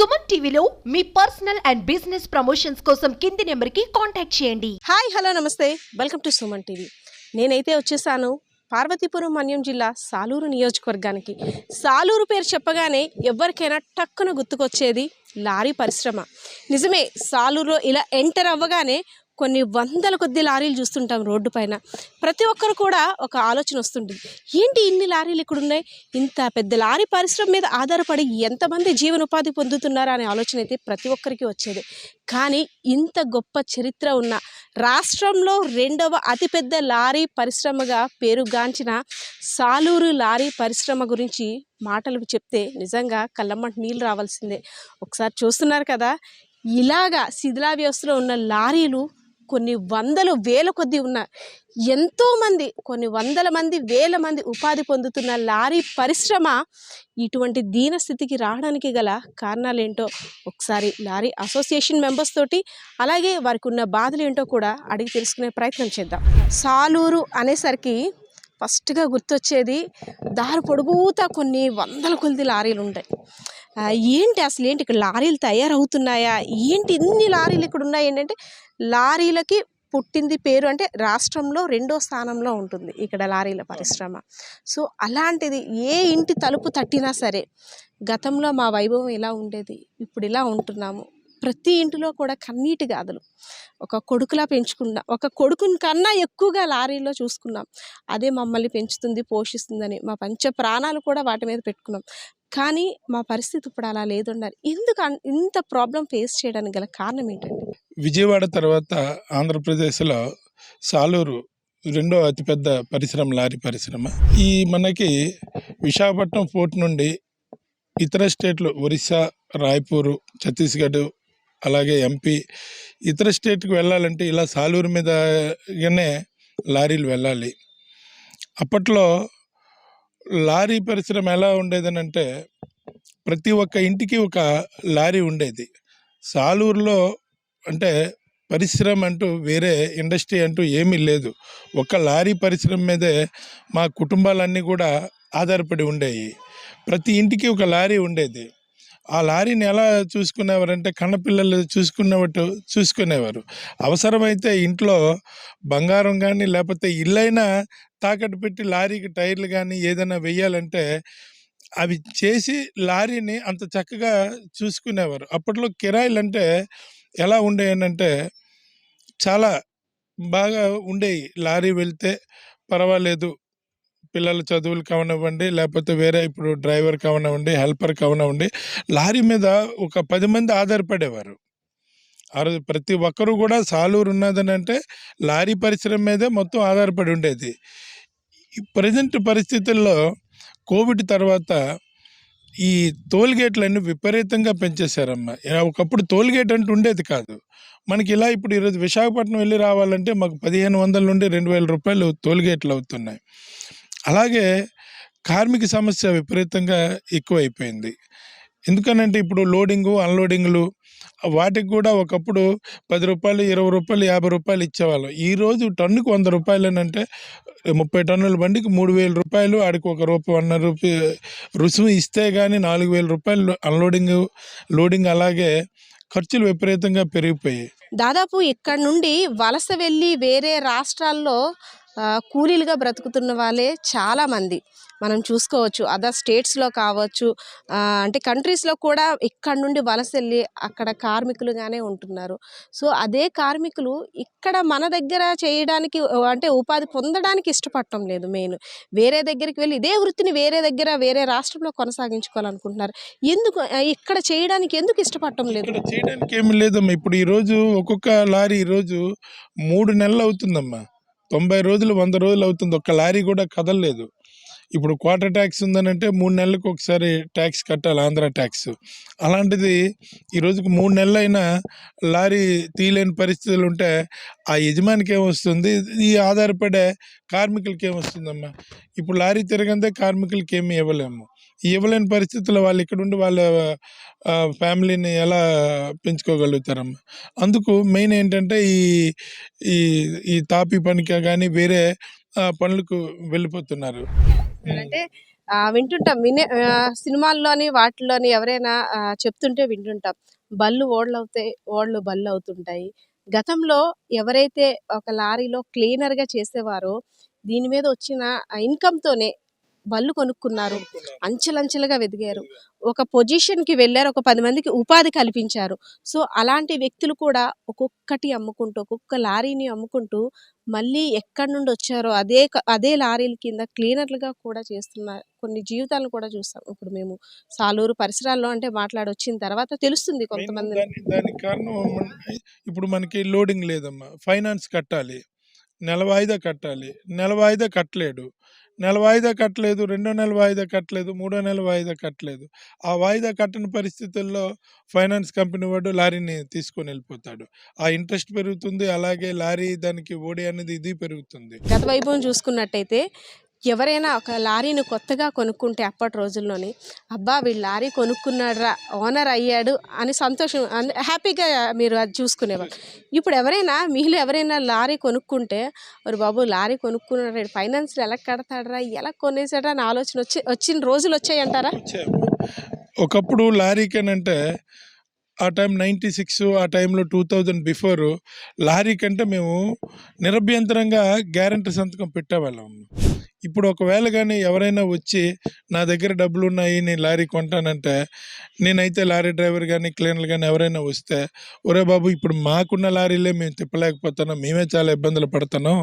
సుమన్ టీవీలో మీ personal and business promotions కోసం కింది నెంబర్కి కాంటాక్ట్ చేయండి. హాయ్ హలో నమస్తే. Welcome to Suman TV. నేనైతే వచ్చేసాను పార్వతీపురం మన్యం జిల్లా సాలూరు నియోజకవర్గానికి. సాలూరు పేరు చెప్పగానే ఎవరికైనా టక్కున గుర్తుకొచ్చేది లారీ పరిశ్రమ. నిజమే సాలూరులో ఇలా ఎంటర్ అవ్వగానే కొన్ని వందల కొద్ది లారీలు చూస్తుంటాం రోడ్డు పైన. ప్రతి ఒక్కరు కూడా ఒక ఆలోచన వస్తుంటుంది. ఏంటి ఇన్ని లారీలు ఇక్కడ ఉన్నాయి? ఇంత పెద్ద లారీ పరిశ్రమ మీద ఆధారపడి ఎంతమంది జీవనోపాధి పొందుతున్నారా అనే ఆలోచన అయితే ప్రతి ఒక్కరికి వచ్చేది. కానీ ఇంత గొప్ప చరిత్ర ఉన్న రాష్ట్రంలో రెండవ అతిపెద్ద లారీ పరిశ్రమగా పేరుగాంచిన సాలూరు లారీ పరిశ్రమ గురించి మాటలు చెప్తే నిజంగా కళ్ళమ్మంట నీళ్ళు రావాల్సిందే. ఒకసారి చూస్తున్నారు కదా? ఇలాగా శిథిలా వ్యవస్థలో ఉన్న లారీలు కొన్ని వందలు వేల కొద్ది ఉన్న ఎంతోమంది కొన్ని వందల మంది వేల మంది ఉపాధి పొందుతున్న లారీ పరిశ్రమ ఇటువంటి దీన స్థితికి రావడానికి గల కారణాలు ఏంటో ఒకసారి లారీ అసోసియేషన్ మెంబర్స్ తోటి అలాగే వారికి ఉన్న బాధలు ఏంటో కూడా అడిగి తెలుసుకునే ప్రయత్నం చేద్దాం. సాలూరు అనేసరికి ఫస్ట్గా గుర్తొచ్చేది దారి పొడుగుతా కొన్ని వందల కొద్ది లారీలు ఉంటాయి ఏంటి అసలు ఏంటి ఇక్కడ లారీలు తయారవుతున్నాయా? ఏంటి ఇన్ని లారీలు ఇక్కడ ఉన్నాయి ఏంటంటే లారీలకి పుట్టింది పేరు అంటే రాష్ట్రంలో రెండో స్థానంలో ఉంటుంది ఇక్కడ లారీల పరిశ్రమ. సో అలాంటిది ఏ ఇంటి తలుపు తట్టినా సరే గతంలో మా వైభవం ఇలా ఉండేది? ఇప్పుడు ఇలా ఉంటున్నాము. ప్రతి ఇంటిలో కూడా కన్నీటి గాథలు ఒక కొడుకులా పెంచుకున్నా ఒక కొడుకుని కన్నా ఎక్కువగా లారీలో చూసుకున్నాం. అదే మమ్మల్ని పెంచుతుంది పోషిస్తుందని మా పంచ ప్రాణాలు కూడా వాటి మీద పెట్టుకున్నాం. కానీ మా పరిస్థితి ఇప్పుడు అలా లేదున్నారు. ఎందుకు ఇంత ప్రాబ్లం ఫేస్ చేయడానికి గల కారణం ఏంటండి? విజయవాడ తర్వాత ఆంధ్రప్రదేశ్లో సాలూరు రెండో అతిపెద్ద పరిశ్రమ లారీ పరిశ్రమ. ఈ మనకి విశాఖపట్నం పోర్ట్ నుండి ఇతర స్టేట్లు ఒరిస్సా రాయ్పూరు ఛత్తీస్గఢ్ అలాగే ఎంపీ ఇతర స్టేట్కి వెళ్ళాలంటే ఇలా సాలూరు మీదగానే లారీలు వెళ్ళాలి. అప్పట్లో లారీ పరిశ్రమ ఎలా ఉండేదనంటే ప్రతి ఒక్క ఇంటికి ఒక లారీ ఉండేది. సాలూరులో అంటే పరిశ్రమ అంటూ వేరే ఇండస్ట్రీ అంటూ ఏమీ లేదు. ఒక లారీ పరిశ్రమ మీదే మా కుటుంబాలన్నీ కూడా ఆధారపడి ఉండేవి ప్రతి ఇంటికి ఒక లారీ ఉండేది. ఆ లారీని ఎలా చూసుకునేవారంటే కన్నపిల్లలు చూసుకునేవట్టు చూసుకునేవారు. అవసరమైతే ఇంట్లో బంగారం కానీ లేకపోతే ఇల్లైనా తాకట్టు పెట్టి లారీకి టైర్లు కానీ ఏదైనా వెయ్యాలంటే అవి చేసి లారీని అంత చక్కగా చూసుకునేవారు. అప్పట్లో కిరాయిలు అంటే ఎలా ఉండేయనంటే చాలా బాగా ఉండేవి లారీ వెళ్తే పర్వాలేదు పిల్లల చదువులు కావనివ్వండి లేకపోతే వేరే ఇప్పుడు డ్రైవర్ కావనివ్వండి హెల్పర్ కావనివ్వండి లారీ మీద ఒక పది మంది ఆధారపడేవారు. ఆ రోజు ప్రతి ఒక్కరు కూడా సాలూరు ఉన్నదని అంటే లారీ పరిశ్రమ మీదే మొత్తం ఆధారపడి ఉండేది. ప్రజెంట్ పరిస్థితుల్లో కోవిడ్ తర్వాత ఈ టోల్గేట్లన్నీ విపరీతంగా పెంచేశారమ్మా. ఒకప్పుడు టోల్గేట్ అంటూ ఉండేది కాదు. మనకి ఇలా ఇప్పుడు ఈరోజు విశాఖపట్నం వెళ్ళి రావాలంటే మాకు పదిహేను వందల నుండి రెండు వేల రూపాయలు టోల్గేట్లు అవుతున్నాయి. అలాగే కార్మిక సమస్య విపరీతంగా ఎక్కువైపోయింది. ఎందుకనంటే ఇప్పుడు లోడింగు అన్లోడింగ్లు వాటికి కూడా ఒకప్పుడు పది రూపాయలు ఇరవై రూపాయలు యాభై రూపాయలు ఇచ్చేవాళ్ళం. ఈరోజు టన్నుకు వంద రూపాయలు అంటే ముప్పై టన్నుల బండికి మూడు వేల రూపాయలు ఆడికి ఒక రూపాయి వంద రూపాయ రుసుము ఇస్తే కానీ నాలుగు వేల రూపాయలు అన్లోడింగ్ లోడింగ్ అలాగే ఖర్చులు విపరీతంగా పెరిగిపోయాయి. దాదాపు ఇక్కడ నుండి వలస వెళ్ళి వేరే రాష్ట్రాల్లో కూలీలుగా బ్రతుకుతున్న వాళ్ళే చాలామంది. మనం చూసుకోవచ్చు. అదర్ స్టేట్స్లో కావచ్చు అంటే కంట్రీస్లో కూడా ఇక్కడ నుండి వలస వెళ్ళి అక్కడ కార్మికులుగానే ఉంటున్నారు. సో అదే కార్మికులు ఇక్కడ మన దగ్గర చేయడానికి అంటే ఉపాధి పొందడానికి ఇష్టపడటం లేదు మెయిన్. వేరే దగ్గరికి వెళ్ళి ఇదే వృత్తిని వేరే దగ్గర వేరే రాష్ట్రంలో కొనసాగించుకోవాలనుకుంటున్నారు. ఎందుకు ఇక్కడ చేయడానికి ఎందుకు ఇష్టపడటం లేదు? చేయడానికి ఏమి లేదమ్మా. ఇప్పుడు ఈరోజు ఒక్కొక్క లారీ ఈరోజు మూడు నెలలు అవుతుందమ్మా. తొంభై రోజులు వంద రోజులు అవుతుంది. ఒక్క లారీ కూడా కదలలేదు. ఇప్పుడు క్వార్టర్ ట్యాక్స్ ఉందనంటే మూడు నెలలకు ఒకసారి ట్యాక్స్ కట్టాలి ఆంధ్ర ట్యాక్స్. అలాంటిది ఈ మూడు నెలలైనా లారీ తీయలేని పరిస్థితులు ఉంటే ఆ యజమానికి ఏమొస్తుంది? ఈ ఆధారపడే కార్మికులకి ఏమొస్తుందమ్మా? ఇప్పుడు లారీ తిరగందే కార్మికులకి ఏమి ఇవ్వలేము. ఇవ్వలేని పరిస్థితుల్లో వాళ్ళు ఇక్కడ ఉండి వాళ్ళ ఫ్యామిలీని ఎలా పెంచుకోగలుగుతారమ్మ? అందుకు మెయిన్ ఏంటంటే ఈ ఈ ఈ తాపి పనికి కానీ వేరే పనులకు వెళ్ళిపోతున్నారు. అంటే వింటుంటాం. వినే సినిమాల్లోని వాటిల్లోని ఎవరైనా చెప్తుంటే వింటుంటాం. బళ్ళు ఓళ్ళు అవుతాయి ఓళ్ళు బళ్ళు అవుతుంటాయి. గతంలో ఎవరైతే ఒక లారీలో క్లీనర్గా చేసేవారో దీని మీద వచ్చిన ఇన్కమ్తోనే బళ్ళు కొనుక్కున్నారు. అంచెలంచెలుగా ఎదిగారు ఒక పొజిషన్కి వెళ్ళారు. ఒక పది మందికి ఉపాధి కల్పించారు. సో అలాంటి వ్యక్తులు కూడా ఒక్కొక్కటి అమ్ముకుంటూ ఒక్కొక్క లారీని అమ్ముకుంటూ మళ్ళీ ఎక్కడి నుండి వచ్చారో అదే అదే లారీల కింద క్లీనర్లుగా కూడా చేస్తున్న కొన్ని జీవితాలను కూడా చూస్తాం. ఇప్పుడు మేము సాలూరు పరిసరాల్లో అంటే మాట్లాడి వచ్చిన తర్వాత తెలుస్తుంది కొంతమంది దాని దానికి కారణం ఇప్పుడు మనకి లోడింగ్ లేదమ్మా. ఫైనాన్స్ కట్టాలి. నెల వాయిదా కట్టాలి. నెల వాయిదా కట్టలేడు. నెల వాయిదా కట్టలేదు రెండో నెల వాయిదా కట్టలేదు మూడో నెల వాయిదా కట్టలేదు. ఆ వాయిదా కట్టని పరిస్థితుల్లో ఫైనాన్స్ కంపెనీ వాడు లారీని తీసుకొని వెళ్ళిపోతాడు. ఆ ఇంట్రెస్ట్ పెరుగుతుంది అలాగే లారీ దానికి ఓడి అనేది ఇది పెరుగుతుంది. గత వైభవం చూసుకున్నట్టయితే ఎవరైనా ఒక లారీని కొత్తగా కొనుక్కుంటే అప్పటి రోజుల్లోనే అబ్బా వీళ్ళు లారీ కొనుక్కున్నాడురా ఓనర్ అయ్యాడు అని సంతోషం అన్- హ్యాపీగా మీరు అది చూసుకునేవారు ఇప్పుడు ఎవరైనా మీలో ఎవరైనా లారీ కొనుక్కుంటే మరి బాబు లారీ కొనుక్కున్నాడు ఫైనాన్స్లు ఎలా కడతాడరా ఎలా కొనేసాడరా అని ఆలోచన వచ్చి వచ్చిన రోజులు వచ్చాయంటారా? వచ్చాయమ్మా. ఒకప్పుడు లారీకేనంటే ఆ టైం నైంటీ సిక్స్ ఆ టైంలో టూ థౌజండ్ బిఫోర్ లారీ కంటే మేము నిరభ్యంతరంగా గ్యారంటీ సంతకం పెట్టేవాళ్ళం. ఇప్పుడు ఒకవేళ కానీ ఎవరైనా వచ్చి నా దగ్గర డబ్బులు ఉన్నాయి నేను లారీ కొంటానంటే నేనైతే లారీ డ్రైవర్ కానీ క్లీనర్ కానీ ఎవరైనా వస్తే ఒరే బాబు ఇప్పుడు మాకున్న లారీలే మేము తిప్పలేకపోతున్నాం మేమే చాలా ఇబ్బందులు పడుతున్నాం.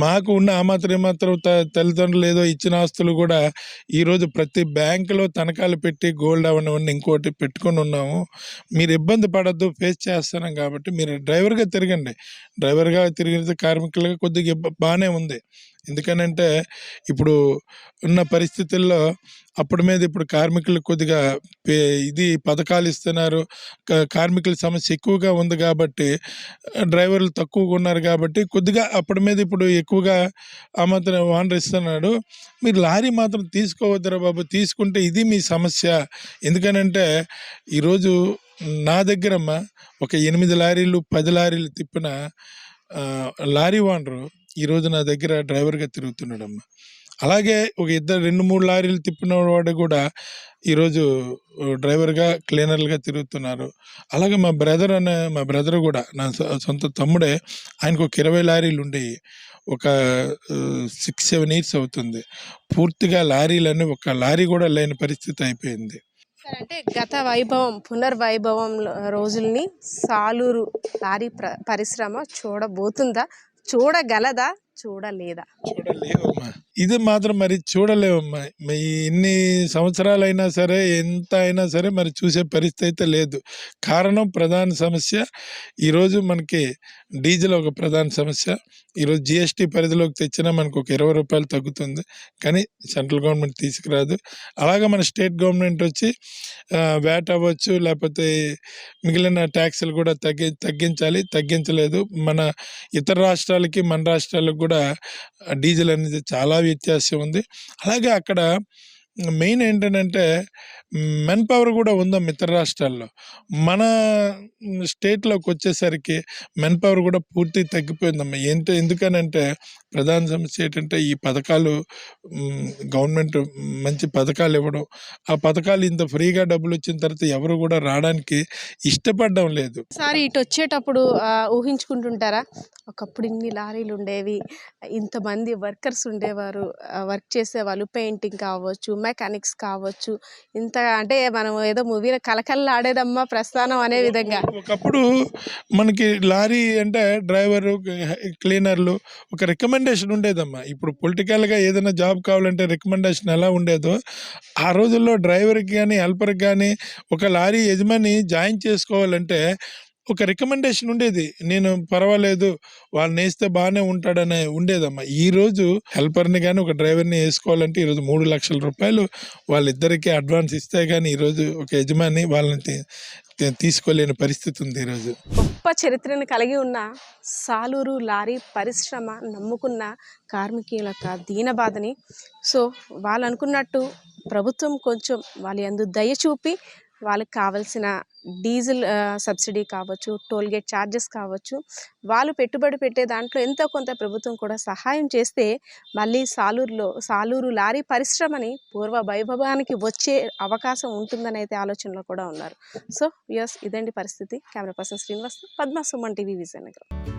మాకు ఉన్న ఆ మాత్రం ఏమాత్రం త- తల్లిదండ్రులు ఏదో ఇచ్చిన ఆస్తులు కూడా ఈరోజు ప్రతి బ్యాంకులో తనఖాలు పెట్టి గోల్డ్ అవన్నీ ఇంకోటి పెట్టుకొని ఉన్నాము. మీరు ఇబ్బంది పడద్దు ఫేస్ చేస్తున్నాం కాబట్టి మీరు డ్రైవర్గా తిరగండి. డ్రైవర్గా తిరిగితే కార్మికులుగా కొద్దిగా బాగానే ఉంది. ఎందుకనంటే ఇప్పుడు ఉన్న పరిస్థితుల్లో అప్పటి మీద ఇప్పుడు కార్మికులు కొద్దిగా పే- ఇది పథకాలు ఇస్తున్నారు. కార్మికుల సమస్య ఎక్కువగా ఉంది కాబట్టి డ్రైవర్లు తక్కువగా ఉన్నారు కాబట్టి కొద్దిగా అప్పటి మీద ఇప్పుడు ఎక్కువగా ఆ మాత్రం ఓనర్ ఇస్తున్నాడు మీరు లారీ మాత్రం తీసుకోవద్దురా బాబు తీసుకుంటే ఇది మీ సమస్య. ఎందుకనంటే ఈరోజు నా దగ్గరమ్మ ఒక ఎనిమిది లారీలు పది లారీలు తిప్పిన లారీ ఓనరు ఈరోజు నా దగ్గర డ్రైవర్గా తిరుగుతున్నాడమ్మా. అలాగే ఒక ఇద్దరు రెండు మూడు లారీలు తిప్పిన వాడు కూడా ఈరోజు డ్రైవర్గా క్లీనర్లుగా తిరుగుతున్నారు. అలాగే మా బ్రదర్ అనే మా బ్రదర్ కూడా నా సొంత తమ్ముడే ఆయనకు ఒక ఇరవై లారీలు ఉండేవి ఒక సిక్స్ సెవెన్ ఇయర్స్ అవుతుంది. పూర్తిగా లారీలన్నీ ఒక లారీ కూడా లేని పరిస్థితి అయిపోయింది. అంటే గత వైభవం పునర్వైభవం రోజుల్ని సాలూరు లారీ ప్ర పరిశ్రమ చూడబోతుందా? చూడగలదా? చూడలేదా? చూడలేవమ్మా. ఇది మాత్రం మరి చూడలేవమ్మా. ఇన్ని ఎన్ని సంవత్సరాలైనా సరే ఎంత అయినా సరే మరి చూసే పరిస్థితి అయితే లేదు. కారణం ప్రధాన సమస్య ఈరోజు మనకి డీజిల్ ఒక ప్రధాన సమస్య. ఈరోజు జిఎస్టీ పరిధిలోకి తెచ్చినా మనకు ఒక ఇరవై రూపాయలు తగ్గుతుంది. కానీ సెంట్రల్ గవర్నమెంట్ తీసుకురాదు. అలాగే మన స్టేట్ గవర్నమెంట్ వచ్చి వ్యాట్ అవ్వచ్చు లేకపోతే మిగిలిన ట్యాక్సులు కూడా తగ్గి తగ్గించాలి తగ్గించలేదు. మన ఇతర రాష్ట్రాలకి మన రాష్ట్రాలకు కూడా డీజిల్ అనేది చాలా వ్యత్యాసం ఉంది. అలాగే అక్కడ మెయిన్ ఏంటంటే మెన్ పవర్ కూడా ఉందా ఇతర రాష్ట్రాల్లో మన స్టేట్లోకి వచ్చేసరికి మెన్ పవర్ కూడా పూర్తి తగ్గిపోయిందమ్మా. ఏంటో ఎందుకనంటే ప్రధాన సమస్య ఏంటంటే ఈ పథకాలు గవర్నమెంట్ మంచి పథకాలు ఇవ్వడం. ఆ పథకాలు ఇంత ఫ్రీగా డబ్బులు వచ్చిన తర్వాత ఎవరు కూడా రావడానికి ఇష్టపడడం లేదు. సార్ ఇటు వచ్చేటప్పుడు ఊహించుకుంటుంటారా? ఒకప్పుడు ఇన్ని లారీలు ఉండేవి ఇంతమంది వర్కర్స్ ఉండేవారు వర్క్ చేసేవాళ్ళు పెయింటింగ్ కావచ్చు మెకానిక్స్ కావచ్చు. ఇంత అంటే మనం ఏదో మూవీలో కలకల్లాడేదమ్మా ప్రస్థానం అనే విధంగా. ఒకప్పుడు మనకి లారీ అంటే డ్రైవరు క్లీనర్లు ఒక రికమెండేషన్ ఉండేదమ్మా. ఇప్పుడు పొలిటికల్గా ఏదైనా జాబ్ కావాలంటే రికమెండేషన్ ఎలా ఉండేదో ఆ రోజుల్లో డ్రైవర్కి కానీ హెల్పర్కి కానీ ఒక లారీ యజమాని జాయిన్ చేసుకోవాలంటే ఒక రికమెండేషన్ ఉండేది. నేను పర్వాలేదు వాళ్ళని వేస్తే బాగానే ఉంటాడనే ఉండేదమ్మా. ఈరోజు హెల్పర్ని కానీ ఒక డ్రైవర్ని వేసుకోవాలంటే ఈరోజు మూడు లక్షల రూపాయలు వాళ్ళిద్దరికీ అడ్వాన్స్ ఇస్తే కానీ ఈరోజు ఒక యజమాని వాళ్ళని తీసుకోలేని పరిస్థితి ఉంది ఈరోజు గొప్ప చరిత్రను కలిగి ఉన్న సాలూరు లారీ పరిశ్రమ నమ్ముకున్న కార్మికుల యొక్క దీనబాధని సో వాళ్ళు అనుకున్నట్టు ప్రభుత్వం కొంచెం వాళ్ళ అందు దయ చూపి వాళ్ళకి కావలసిన డీజిల్ సబ్సిడీ కావచ్చు టోల్గేట్ ఛార్జెస్ కావచ్చు వాళ్ళు పెట్టుబడి పెట్టే దాంట్లో ఎంతో కొంత ప్రభుత్వం కూడా సహాయం చేస్తే మళ్ళీ సాలూరులో సాలూరు లారీ పరిశ్రమని పూర్వ వైభవానికి వచ్చే అవకాశం ఉంటుందని అయితే ఆలోచనలో కూడా ఉన్నారు. సో యస్ ఇదండి పరిస్థితి. Camera person Srinivas Padma Suman TV Vizianagaram.